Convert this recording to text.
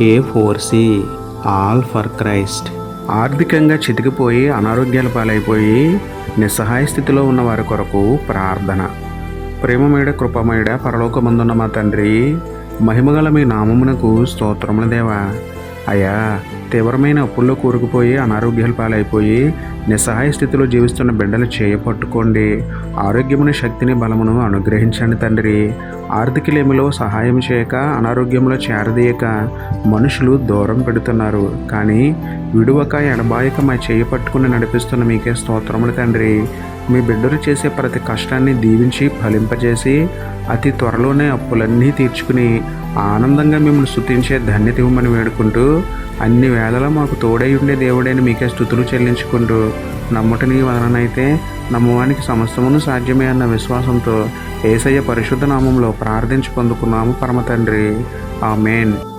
A four C all for Christ ఆర్థికంగా చితికిపోయి అనారోగ్యాల పాలైపోయి నిస్సహాయ స్థితిలో ఉన్న వారి కొరకు ప్రార్థన. ప్రేమమేడ కృపమేడ పరలోకమందున్న మా తండ్రి మహిమగల మీ నామమునకు స్తోత్రముల దేవా. అయ్యా తీవ్రమైన అప్పుల్లో కూరుకుపోయి అనారోగ్యాల పాలైపోయి నిస్సహాయ స్థితిలో జీవిస్తున్న బిడ్డలు చేయపట్టుకోండి ఆరోగ్యముని శక్తిని బలమును అనుగ్రహించండి తండ్రి. ఆర్థికలేమిలో సహాయం చేయక అనారోగ్యంలో చేరదీయక మనుషులు దూరం పెడుతున్నారు. కానీ విడువక ఎడబాయక మా చేయి పట్టుకుని నడిపిస్తున్న మీకే స్తోత్రములు తండ్రి. మీ బిడ్డలు చేసే ప్రతి కష్టాన్ని దీవించి ఫలింపజేసి అతి త్వరలోనే అప్పులన్నీ తీర్చుకుని ఆనందంగా మిమ్మల్ని స్థుతించే ధన్యత ఇవ్వమని వేడుకుంటూ అన్ని వేళలా మాకు తోడై ఉండే దేవుడైన మీకే స్థుతులు చెల్లించుకుంటూ నమ్మటని వలనైతే నమ్మవానికి సమస్తమును సాధ్యమే అన్న విశ్వాసంతో ఏసయ్య పరిశుద్ధ నామంలో ప్రార్థించి పొందుకున్నాము పరమ తండ్రి ఆమెన్.